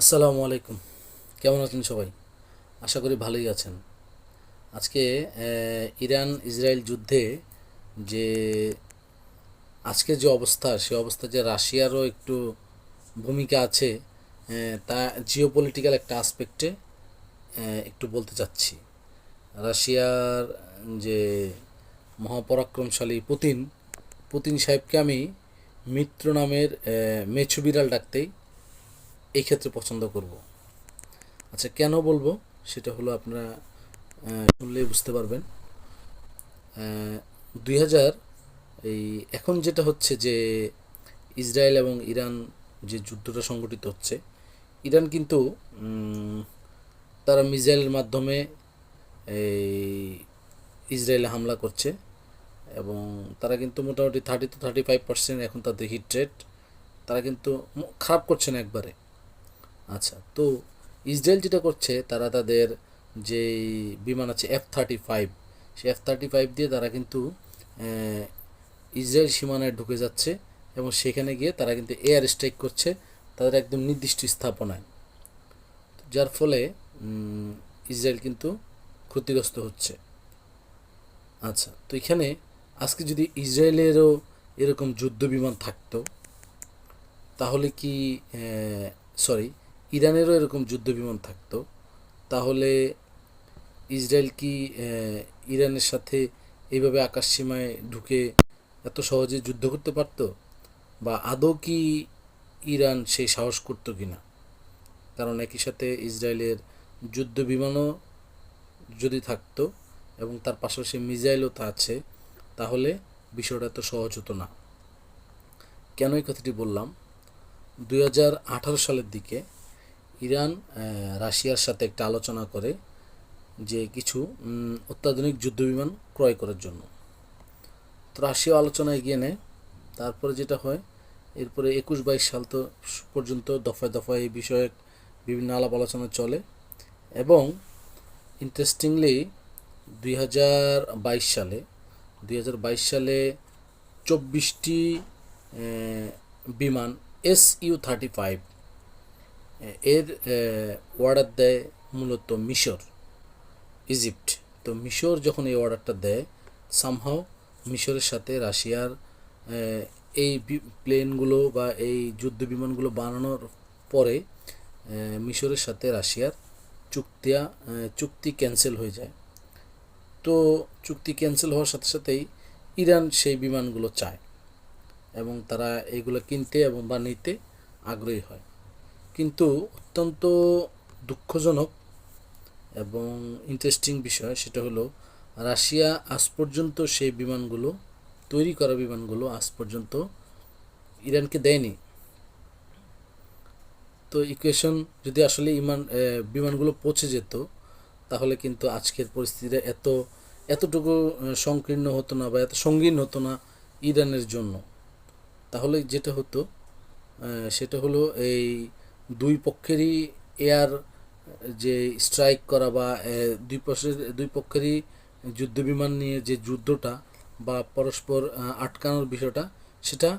আসসালামু আলাইকুম। কেমন আছেন সবাই? আশা করি ভালোই আছেন। আজকে ইরান ইসরায়েল যুদ্ধে যে আজকে যে অবস্থা, সে অবস্থা যে রাশিয়ারও একটু ভূমিকা আছে তা জিও পলিটিক্যাল একটা আসপেক্টে একটু বলতে চাচ্ছি। রাশিয়ার যে মহাপরাক্রমশালী পুতিন পুতিন সাহেবকে আমি মিত্র নামের মেছু বিড়াল ডাকতেই এই ক্ষেত্রে পছন্দ করব। আচ্ছা কেন বলব? সেটা হলো আপনারা শুনলেই বুঝতে পারবেন। দুই হাজার, এই এখন যেটা হচ্ছে যে, ইসরায়েল এবং ইরান যে যুদ্ধটা সংগঠিত হচ্ছে, ইরান কিন্তু তারা মিসাইলের মাধ্যমে, এই ইসরায়েলে হামলা করছে এবং তারা কিন্তু মোটামুটি thirty two thirty five percent এখন তাদের হিট রেট তারা কিন্তু খারাপ করছে না একবারে। আচ্ছা তো ইসরায়েল যেটা করছে, তারা তাদের যে বিমান আছে এফ থার্টি ফাইভ সেই এফ থার্টি ফাইভ দিয়ে তারা কিন্তু ইসরায়েল সীমানায় ঢুকে যাচ্ছে এবং সেখানে গিয়ে তারা কিন্তু এয়ার স্ট্রাইক করছে তাদের একদম নির্দিষ্ট স্থাপনায়। যার ফলে ইসরায়েল কিন্তু ক্ষতিগ্রস্ত হচ্ছে। আচ্ছা তো এখানে আজকে যদি ইসরায়েলেরও এরকম যুদ্ধ বিমান থাকতো, তাহলে কি সরি ইরানেরও এরকম যুদ্ধ বিমান থাকতো। তাহলে ইসরায়েল কি ইরানের সাথে এইভাবে আকাশ সীমায় ঢুকে এত সহজে যুদ্ধ করতে পারতো? বা আদৌ কি ইরান সেই সাহস করতো কি না কারণ একই সাথে ইসরায়েলের যুদ্ধ বিমানও যদি থাকতো এবং তার পাশাপাশি মিজাইলও তা আছে, তাহলে বিষয়টা এত সহজ হতো না। কেন এই কথাটি বললাম? দু হাজার আঠারো সালের দিকে ইরান রাশিয়ার সাথে একটা আলোচনা করে যে কিছু অত্যাধুনিক যুদ্ধবিমান ক্রয় করার জন্য। তো রাশিয়া আলোচনায় এগিয়ে নেয়। তারপরে যেটা হয়, এরপরে একুশ বাইশ সাল তো পর্যন্ত দফায় দফায় এই বিষয়ে বিভিন্ন আলাপ আলোচনা চলে এবং ইন্টারেস্টিংলি দুই হাজার বাইশ সালে, দুই হাজার বাইশ সালে চব্বিশটি বিমান এস ইউ থার্টি ফাইভ এর অর্ডার দেয় মূলত মিশর ইজিপ্ট তো মিশর যখন এই অর্ডারটা দেয় সামহাও মিশরের সাথে রাশিয়ার এই প্লেনগুলো বা এই যুদ্ধ বিমানগুলো বানানোর পরে মিশরের সাথে রাশিয়ার চুক্তিয়া চুক্তি ক্যান্সেল হয়ে যায়। তো চুক্তি ক্যান্সেল হওয়ার সাথে সাথেই ইরান সেই বিমানগুলো চায় এবং তারা এগুলো কিনতে এবং বা নিতে আগ্রহী হয়। কিন্তু অত্যন্ত দুঃখজনক এবং ইন্টারেস্টিং বিষয় সেটা হলো, রাশিয়া আজ পর্যন্ত সেই বিমানগুলো, তৈরি করা বিমানগুলো আজ পর্যন্ত ইরানকে দেয়নি। তো ইকুয়েশন যদি আসলে ইমান বিমানগুলো পৌঁছে যেত, তাহলে কিন্তু আজকের পরিস্থিতিটা এত, এতটুকু সংকীর্ণ হতো না বা এত সঙ্গীন হতো না ইরানের জন্য। তাহলে যেটা হতো সেটা হলো এই দুই পক্ষেরই এয়ার যে স্ট্রাইক করা বা দুই পক্ষের, দুই পক্ষেরই যুদ্ধবিমান নিয়ে যে যুদ্ধটা বা পরস্পর আটকানোর বিষয়টা, সেটা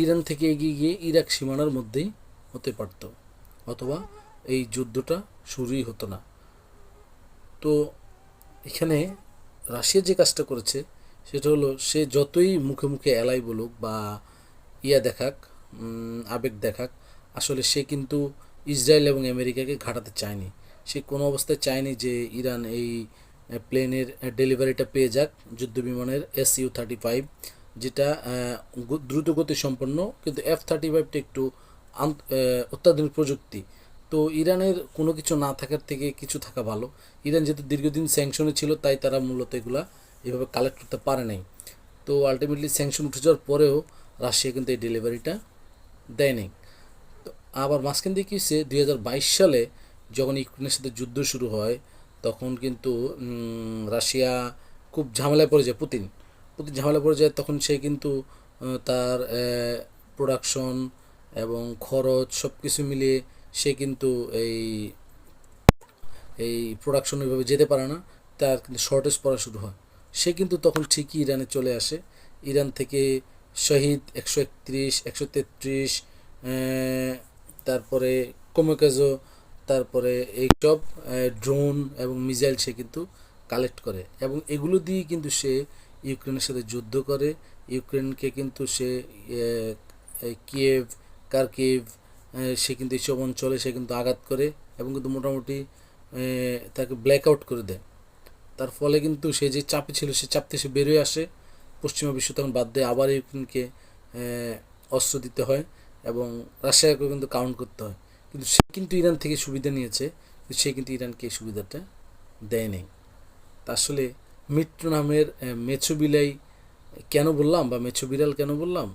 ইরান থেকে এগিয়ে গিয়ে ইরাক সীমানার মধ্যেই হতে পারত অথবা এই যুদ্ধটা শুরুই হতো না। তো এখানে রাশিয়া যে কাজটা করেছে, সেটা হলো সে যতই মুখে মুখে এলাই বলুক বা ইয়া দেখাক আবেগ দেখাক আসলে সে কিন্তু ইসরায়েল এবং আমেরিকাকে ঘাটাতে চায়নি। সে কোনো অবস্থায় চায়নি যে ইরান এই প্লেনের ডেলিভারিটা পেয়ে যাক যুদ্ধ বিমানের এস ইউ থার্টি ফাইভ, যেটা দ্রুতগতি সম্পন্ন কিন্তু এফ থার্টি ফাইভটা একটু অত্যাধুনিক প্রযুক্তি। তো ইরানের কোনো কিছু না থাকার থেকে কিছু থাকা ভালো। ইরান যেহেতু দীর্ঘদিন স্যাংশনে ছিল, তাই তারা মূলত এগুলা এভাবে কালেক্ট করতে পারে নাই। তো আলটিমেটলি স্যাংশন উঠে যাওয়ার পরেও রাশিয়া কিন্তু এই ডেলিভারিটা দেয় নাই। আবার মাঝখান দিয়ে কী হচ্ছে দুই হাজার বাইশ সালে যখন ইউক্রেনের সাথে যুদ্ধ শুরু হয়, তখন কিন্তু রাশিয়া খুব ঝামেলায় পড়ে যায়, পুতিন। পুতিন ঝামেলায় পড়ে যায়, তখন সে কিন্তু তার প্রোডাকশন এবং খরচ সব কিছু মিলিয়ে সে কিন্তু এই এই প্রোডাকশন ওইভাবে যেতে পারে না, তার কিন্তু শর্টেজ পড়া শুরু হয়। সে কিন্তু তখন ঠিকই ইরানে চলে আসে। ইরান থেকে শহীদ একশো একত্রিশ, একশো তেত্রিশ তারপরে কোমোকাজো তারপরে এই এইসব ড্রোন এবং মিসাইল সে কিন্তু কালেক্ট করে। এবং এগুলো দিয়ে কিন্তু সে ইউক্রেনের সাথে যুদ্ধ করে। ইউক্রেনকে কিন্তু সে কিয়েভ কার্কিভ সে কিন্তু এইসব অঞ্চলে সে কিন্তু আঘাত করে এবং কিন্তু মোটামুটি তাকে ব্ল্যাক আউট করে দেয়। তার ফলে কিন্তু সে যে চাপে ছিল, সে চাপ থেকে সে বেরোয় আসে। পশ্চিমা বিশ্ব তখন বাদ দেয় আবার ইউক্রেনকে অস্ত্র দিতে হয়। এবং রাশিয়াকেও কিন্তু কাউন্ট করতে হয়। কিন্তু সে কিন্তু ইরান থেকে সুবিধা নিয়েছে সে কিন্তু ইরানকে এই সুবিধাটা দেয় নাই তা আসলে মিত্র নামের আহ, মেছো বিলাই কেন বললাম বা মেছো বিড়াল কেন বললাম?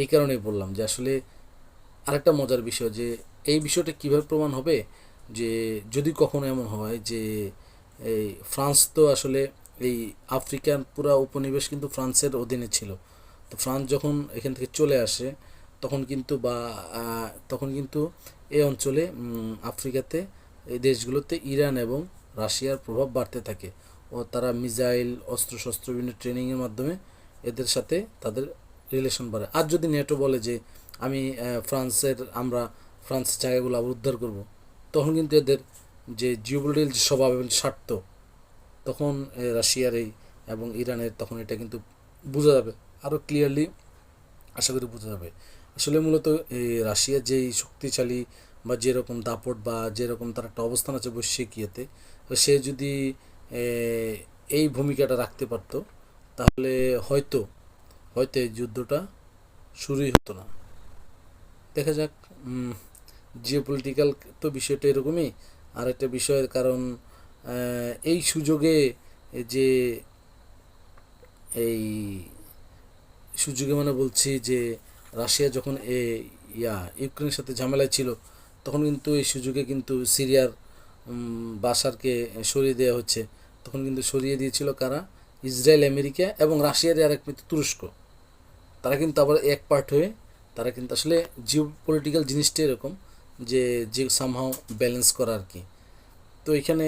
এই কারণে বললাম যে আসলে আরেকটা মজার বিষয় যে এই বিষয়টা কীভাবে প্রমাণ হবে? যে যদি কখনো এমন হয় যে এই ফ্রান্স তো আসলে এই আফ্রিকান পুরা উপনিবেশ কিন্তু ফ্রান্সের অধীনে ছিল। তো ফ্রান্স যখন এখান থেকে চলে আসে তখন কিন্তু বা তখন কিন্তু এই অঞ্চলে আফ্রিকাতে এই দেশগুলোতে ইরান এবং রাশিয়ার প্রভাব বাড়তে থাকে। ও তারা মিসাইল, অস্ত্রশস্ত্র, বিভিন্ন ট্রেনিংয়ের মাধ্যমে এদের সাথে তাদের রিলেশন বাড়ে। আর যদি নেটো বলে যে, আমি ফ্রান্সের, আমরা ফ্রান্সের জায়গাগুলো আবার উদ্ধার করব, তখন কিন্তু এদের যে জিওপলিটিক্যাল যে স্বভাব এবং স্বার্থ, তখন রাশিয়ার এই এবং ইরানের তখন এটা কিন্তু বোঝা যাবে। আরও ক্লিয়ারলি আশা করি বোঝা যাবে। আসলে মূলত এই রাশিয়ার যেই শক্তিশালী বা যেরকম দাপট বা যেরকম তার একটা অবস্থান আছে বৈশ্বিক ইয়েতে সে যদি এই ভূমিকাটা রাখতে পারতো, তাহলে হয়তো হয়তো এই যুদ্ধটা শুরুই হতো না। দেখা যাক জিও পলিটিক্যাল তো বিষয়টা এরকমই। আর একটা বিষয়ের কারণ এই সুযোগে যে, এই সুযোগে মানে বলছি যে রাশিয়া যখন এ ইয়া ইউক্রেনের সাথে ঝামেলায় ছিল তখন কিন্তু এই সুযোগে কিন্তু সিরিয়ার উম, বাশারকে সরিয়ে দেওয়া হচ্ছে। তখন কিন্তু সরিয়ে দিয়েছিল কারা? ইসরায়েল আমেরিকা এবং রাশিয়ার আর এক তুরস্ক। তারা কিন্তু আবার এক পার্ট হয়ে তারা কিন্তু আসলে জিও পলিটিক্যাল জিনিসটা এরকম যে যে সামহাও ব্যালেন্স করা আর কি। তো এখানে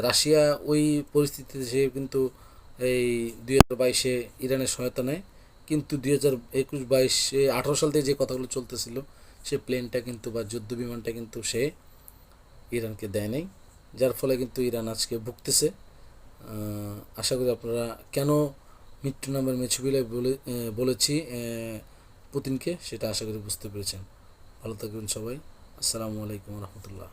রাশিয়া ওই পরিস্থিতিতে সে কিন্তু এই দুই হাজার বাইশে ইরানের সহায়তা নেয়। কিন্তু দুই হাজার একুশ বাইশে আঠারো সাল থেকে যে কথাগুলো চলতেছিল, সে প্লেনটা কিন্তু বা যুদ্ধ বিমানটা কিন্তু সে ইরানকে দেয় নাই। যার ফলে কিন্তু ইরান আজকে ভুগতেছে। আশা করি আপনারা কেন মৃত্যু নামের মেছুবিলায় বলে বলেছি পুতিনকে, সেটা আশা করি বুঝতে পেরেছেন। ভালো থাকবেন সবাই। আসসালামু আলাইকুম রহমতুল্লাহ।